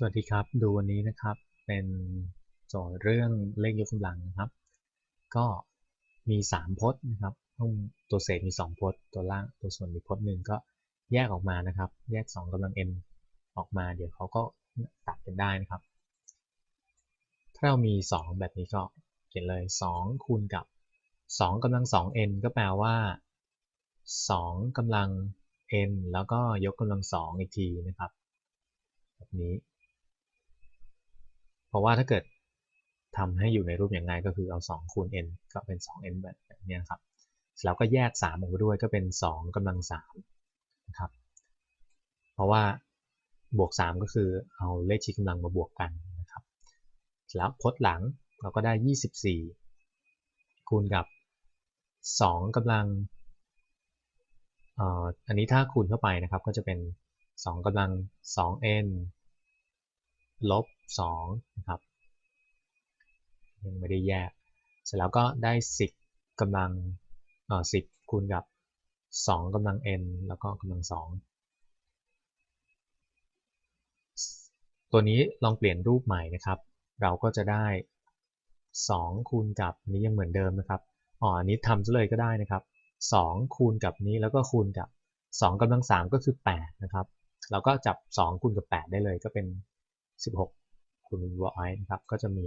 สวัสดีครับ ดูวันนี้นะครับ เป็นโจทย์เรื่องเลขยกกำลังนะครับ ก็มี 3พจน์นะครับต้องตัวเศษมี 2พจน์ ตัวล่างตัวส่วนมีพจน์หนึ่งก็แยกออกมานะครับ แยก 2กำลัง n ออกมา เดี๋ยวเขาก็ตัดกันได้นะครับ ถ้าเรามี 2 แบบนี้ก็เขียนเลย 2 คูณกับ 2กำลัง 2n ก็แปลว่า 2กำลัง n แล้วก็ยกกำลัง 2 อีกทีนะครับ แบบนี้ เพราะว่าถ้าเกิดทำให้อยู่ในรูปอย่างไงก็คือเอา 2 คูณ n ก็เป็น 2n แบบนี้ครับแล้วก็แยก 3 ออกมาด้วยก็เป็น 2กำลัง3นะครับ เพราะว่าบวก 3 ก็คือเอาเลขชี้กำลังมาบวกกันนะครับ แล้วพจน์หลังเราก็ได้ 24 คูณกับ 2กำลังอันนี้ถ้าคูณเข้าไปนะครับก็จะเป็น 2กำลัง 2n ลบ2นะครับยังไม่ได้แยก เสร็จแล้วก็ได้ 10กำลังเอ่อ10 คูณกับ 2กำลัง n แล้วก็กำลัง 2 ตัวนี้ลองเปลี่ยนรูปใหม่นะครับ เราก็จะได้ 2 คูณกับนี้ยังเหมือนเดิมนะครับอ๋ออันนี้ทำซะเลยก็ได้นะครับ 2 คูณกับนี้แล้วก็คูณกับ 2กำลัง 3 ก็คือ 8 นะครับ เราก็จับ 2 คูณกับ 8 ได้เลยก็เป็น 16คูณไว้นะครับก็จะมี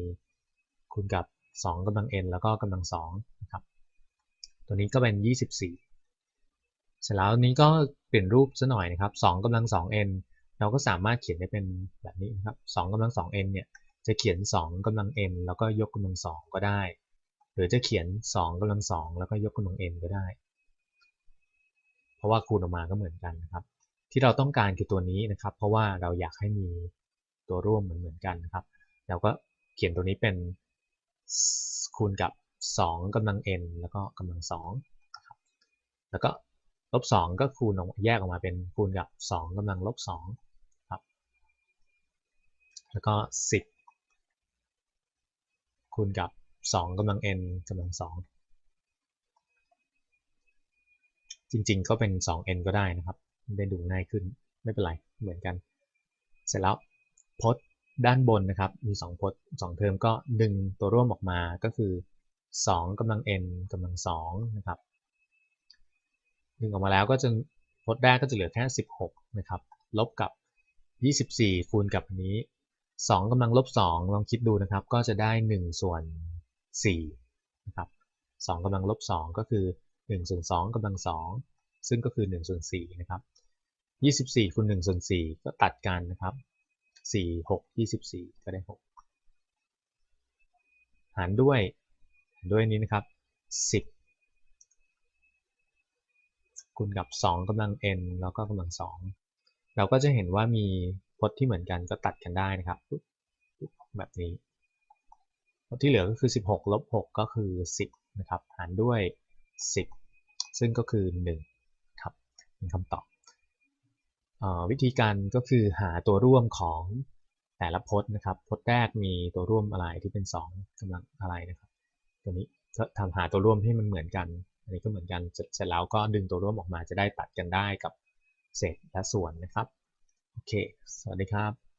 คูณกับ 2กำลัง n แล้วก็กำลัง2นะครับตัวนี้ก็เป็น 24 เสร็จแล้วนี้ก็เปลี่ยนรูปซะหน่อยนะครับ2กำลัง 2n เราก็สามารถเขียนได้เป็นแบบนี้นะครับ2กำลัง 2n เนี่ยจะเขียน 2กำลัง n แล้วก็ยกกำลัง 2 ก็ได้ หรือจะเขียน 2กำลัง 2 แล้วก็ยกกำลัง n ก็ได้ เพราะว่าคูณออกมาก็เหมือนกันนะครับ ที่เราต้องการคือตัวนี้นะครับ เพราะว่าเราอยากให้มี ตัวร่วมเหมือนเหมือนกันครับ เราก็เขียนตัวนี้เป็นคูณกับ 2กำลัง n แล้วก็กำลัง2นะครับแล้วก็ลบ2ก็คูณออกแยกออกมาเป็นคูณกับ 2กำลังลบ2ครับแล้วก็ 10 คูณกับ 2กำลัง n กำลัง 2 จริงๆก็เป็น 2n ก็ได้นะครับ ได้ดูง่ายขึ้นไม่เป็นไรเหมือนกัน เสร็จแล้ว พจน์ด้านบนนะครับ มี 2 พจน์ 2 เทอมก็ดึงตัวร่วมออกมาก็คือ2กำลัง n กำลัง2นะครับดึงออกมาแล้วก็จะพจน์แรกก็จะเหลือแค่ 16 นะครับ ลบกับ 24 คูณกับนี้ 2กำลังลบ 2 ลองคิดดูนะครับ ก็จะได้ 1 ส่วน4นะครับ2กำลังลบ 2 ก็คือ 1 ส่วน2กำลัง 2 ซึ่งก็คือ 1 ส่วน4นะครับ 24คูณ1ส่วน4ก็ตัดกันนะครับ สี่หกยี่สิบสี่ก็ได้หกหารด้วยหารด้วยนี้นะครับสิบคูณกับสองกำลัง n แล้วก็กำลังสองเราก็จะเห็นว่ามีพจน์ที่เหมือนกันก็ตัดกันได้นะครับแบบนี้พจน์ที่เหลือก็คือ 16ลบ6ก็คือ 10 นะครับ หารด้วย 10 ซึ่งก็คือ1ครับเป็นคำตอบ วิธีการก็คือหาตัวร่วมของแต่ละพจน์นะครับ พจน์แรกมีตัวร่วมอะไรที่เป็น 2กำลังอะไรนะครับ ตัวนี้ก็ทำหาตัวร่วมให้มันเหมือนกัน อันนี้ก็เหมือนกัน เสร็จแล้วก็ดึงตัวร่วมออกมาจะได้ตัดกันได้กับเศษและส่วนนะครับ โอเค สวัสดีครับ